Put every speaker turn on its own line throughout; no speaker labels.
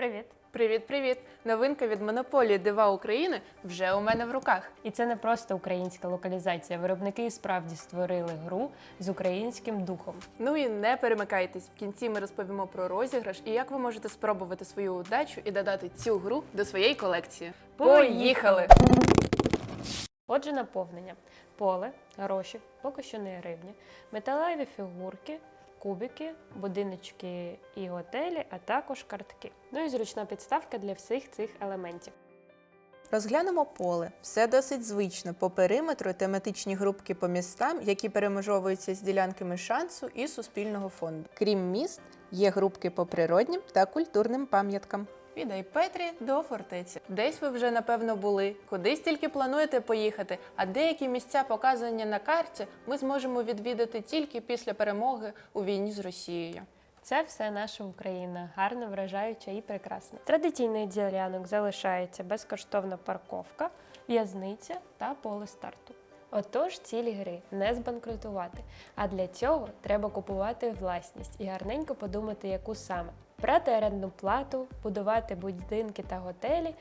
Привіт!
Привіт, привіт! Новинка від монополії Дива України вже у мене в руках.
І це не просто українська локалізація. Виробники і справді створили гру з українським духом.
Ну і не перемикайтесь. В кінці ми розповімо про розіграш і як ви можете спробувати свою удачу і додати цю гру до своєї колекції.
Поїхали! Отже, наповнення: поле, гроші, поки що не гривні, металеві фігурки, кубики, будиночки і готелі, а також картки. Ну і зручна підставка для всіх цих елементів.
Розглянемо поле. Все досить звично. По периметру тематичні групки по містам, які перемежовуються з ділянками шансу і суспільного фонду. Крім міст, є групки по природнім та культурним пам'яткам. Від Айпетрі до фортеці. Десь ви вже напевно були, кудись тільки плануєте поїхати, а деякі місця, показані на карті, ми зможемо відвідати тільки після перемоги у війні з Росією.
Це все наша Україна, гарна, вражаюча і прекрасна. Традиційний ділянок залишається безкоштовна парковка, в'язниця та поле старту. Отож, цілі гри не збанкрутувати. А для цього треба купувати власність і гарненько подумати, яку саме. Брати орендну плату, будувати будинки та готелі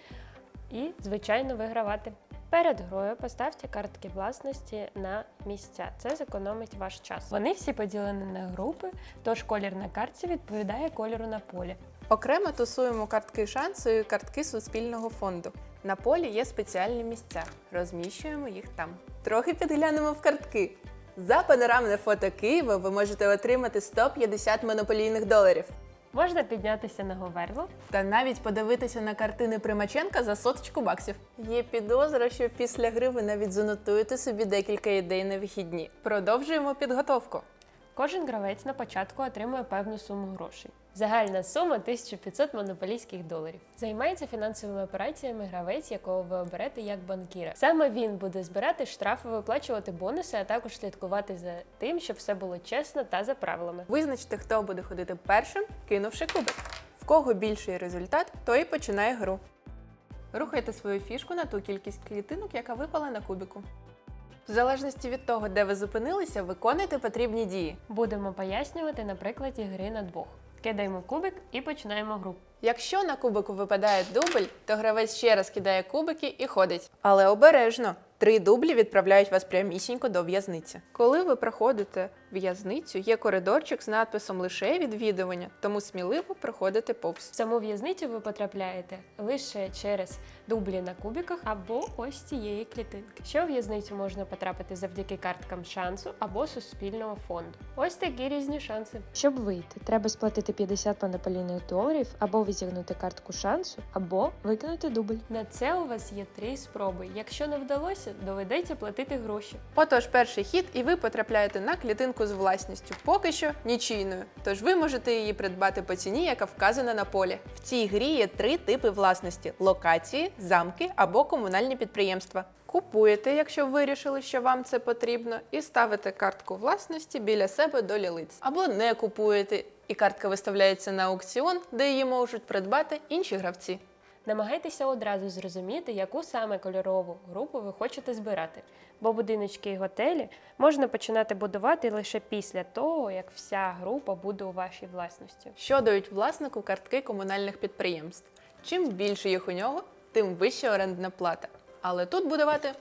і, звичайно, вигравати. Перед грою поставте картки власності на місця. Це зекономить ваш час. Вони всі поділені на групи, тож колір на картці відповідає кольору на полі.
Окремо тусуємо картки шансу і картки суспільного фонду. На полі є спеціальні місця. Розміщуємо їх там. Трохи підглянемо в картки. За панорамне фото Києва ви можете отримати 150 монополійних доларів.
Можна піднятися на говерло.
Та навіть подивитися на картини Примаченка за соточку баксів. Є підозра, що після гри ви навіть занотуєте собі декілька ідей на вихідні. Продовжуємо підготовку.
Кожен гравець на початку отримує певну суму грошей. Загальна сума 1500 монополійських доларів. Займається фінансовими операціями гравець, якого ви оберете як банкіра. Саме він буде збирати штрафи, виплачувати бонуси, а також слідкувати за тим, щоб все було чесно та за правилами.
Визначте, хто буде ходити першим, кинувши кубик. В кого більший результат, той і починає гру. Рухайте свою фішку на ту кількість клітинок, яка випала на кубику. В залежності від того, де ви зупинилися, виконуйте потрібні дії.
Будемо пояснювати на прикладі гри на двох. Кидаємо кубик і починаємо гру.
Якщо на кубику випадає дубль, то гравець ще раз кидає кубики і ходить. Але обережно. Три дублі відправляють вас прямісінько до в'язниці. Коли ви проходите в'язницю, є коридорчик з надписом лише відвідування, тому сміливо проходите повз.
В саму в'язницю ви потрапляєте лише через дублі на кубиках або ось цієї клітинки. Ще у в'язницю можна потрапити завдяки карткам шансу або суспільного фонду. Ось такі різні шанси. Щоб вийти, треба сплатити 50 монополійних доларів або відігнути картку шансу, або викинути дубль. На це у вас є три спроби. Якщо не вдалося, доведеться платити гроші.
Отож, перший хід, і ви потрапляєте на клітинку з власністю, поки що нічийною. Тож ви можете її придбати по ціні, яка вказана на полі. В цій грі є три типи власності: локації, замки або комунальні підприємства. Купуєте, якщо вирішили, що вам це потрібно, і ставите картку власності біля себе до лілиць. Або не купуєте, і картка виставляється на аукціон, де її можуть придбати інші гравці.
Намагайтеся одразу зрозуміти, яку саме кольорову групу ви хочете збирати, бо будиночки і готелі можна починати будувати лише після того, як вся група буде у вашій власності.
що дають власнику картки комунальних підприємств. Чим більше їх у нього, тим вища орендна плата. Але тут будувати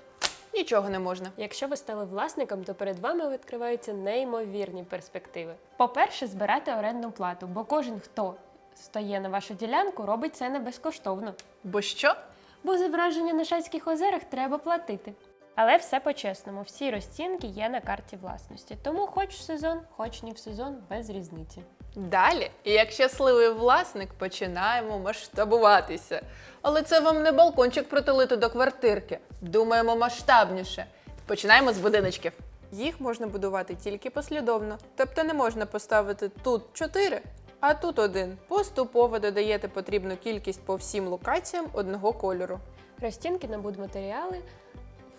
нічого не можна.
Якщо ви стали власником, то перед вами відкриваються неймовірні перспективи. По-перше, збирати орендну плату, бо кожен, хто стає на вашу ділянку, робить це не безкоштовно.
Бо що?
Бо зображення на Шацьких озерах треба платити. Але все по-чесному, всі розцінки є на карті власності. Тому хоч в сезон, хоч не в сезон, без різниці.
Далі, як щасливий власник, починаємо масштабуватися. Але це вам не балкончик протелити до квартирки. Думаємо масштабніше. Починаємо з будиночків. Їх можна будувати тільки послідовно. Тобто не можна поставити тут 4, а тут один. Поступово додаєте потрібну кількість по всім локаціям одного кольору.
Розцінки на будматеріали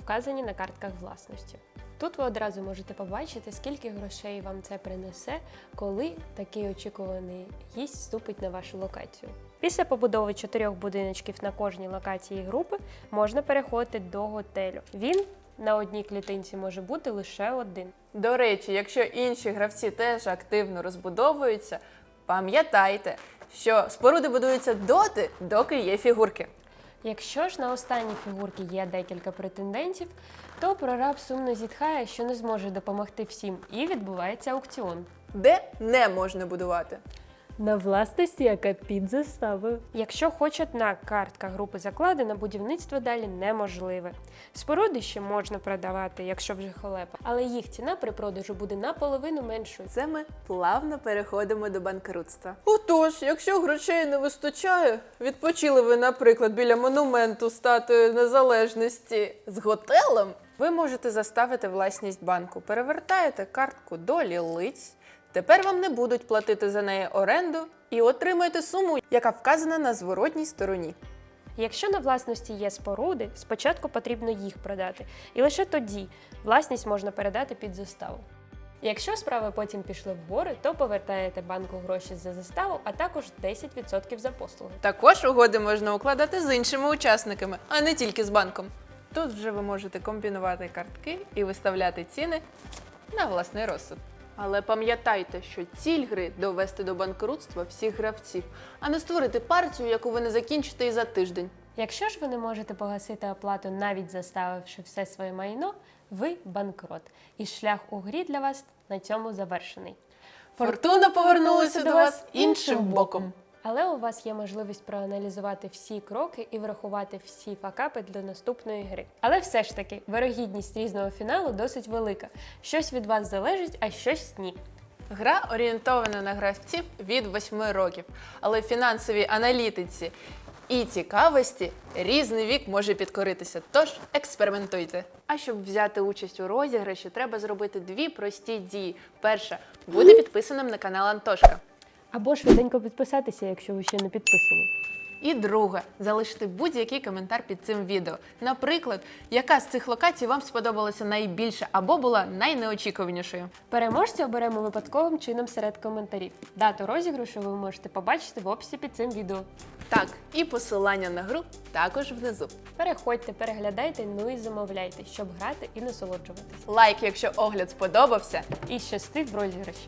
вказані на картках власності. Тут ви одразу можете побачити, скільки грошей вам це принесе, коли такий очікуваний гість вступить на вашу локацію. Після побудови чотирьох будиночків на кожній локації групи можна переходити до готелю. Він на одній клітинці може бути лише один.
До речі, якщо інші гравці теж активно розбудовуються, пам'ятайте, що споруди будуються доти, доки є фігурки.
Якщо ж на останній фігурці є декілька претендентів, то прораб сумно зітхає, що не зможе допомогти всім, і відбувається аукціон.
Де не можна будувати.
На власності, яка під заставою. Якщо хоч одна картка групи закладена, будівництво далі неможливе. Споруди ще можна продавати, якщо вже халепа, але їх ціна при продажу буде наполовину меншою.
Це ми плавно переходимо до банкрутства. Отож, якщо грошей не вистачає, відпочили ви, наприклад, біля монументу статуї незалежності з готелем. Ви можете заставити власність банку. Перевертаєте картку до лілиць. Тепер вам не будуть платити за неї оренду і отримаєте суму, яка вказана на зворотній стороні.
Якщо на власності є споруди, спочатку потрібно їх продати, і лише тоді власність можна передати під заставу. Якщо справи потім пішли вгори, то повертаєте банку гроші за заставу, а також 10% за послуги.
Також угоди можна укладати з іншими учасниками, а не тільки з банком. Тут вже ви можете комбінувати картки і виставляти ціни на власний розсуд. Але пам'ятайте, що ціль гри довести до банкрутства всіх гравців, а не створити партію, яку ви не закінчите і за тиждень.
Якщо ж ви не можете погасити оплату, навіть заставивши все своє майно, ви банкрот, і шлях у грі для вас на цьому завершений.
Фортуна повернулася до вас іншим боком.
Але у вас є можливість проаналізувати всі кроки і врахувати всі факапи для наступної гри. Але все ж таки, вирогідність різного фіналу досить велика. Щось від вас залежить, а щось ні.
Гра орієнтована на гравців від 8 років, але фінансовій аналітиці і цікавості різний вік може підкоритися. Тож експериментуйте. А щоб взяти участь у розіграші, треба зробити дві прості дії. Перша бути підписаним на канал Антошка.
Або швиденько підписатися, якщо ви ще не підписані.
І друге залишити будь-який коментар під цим відео. Наприклад, яка з цих локацій вам сподобалася найбільше або була найнеочікуванішою.
Переможця оберемо випадковим чином серед коментарів. Дату розіграшу ви можете побачити в описі під цим відео.
Так, і посилання на гру також внизу.
Переходьте, переглядайте, ну і замовляйте, щоб грати і насолоджуватися.
Лайк, якщо огляд сподобався.
І щасти в розіграші!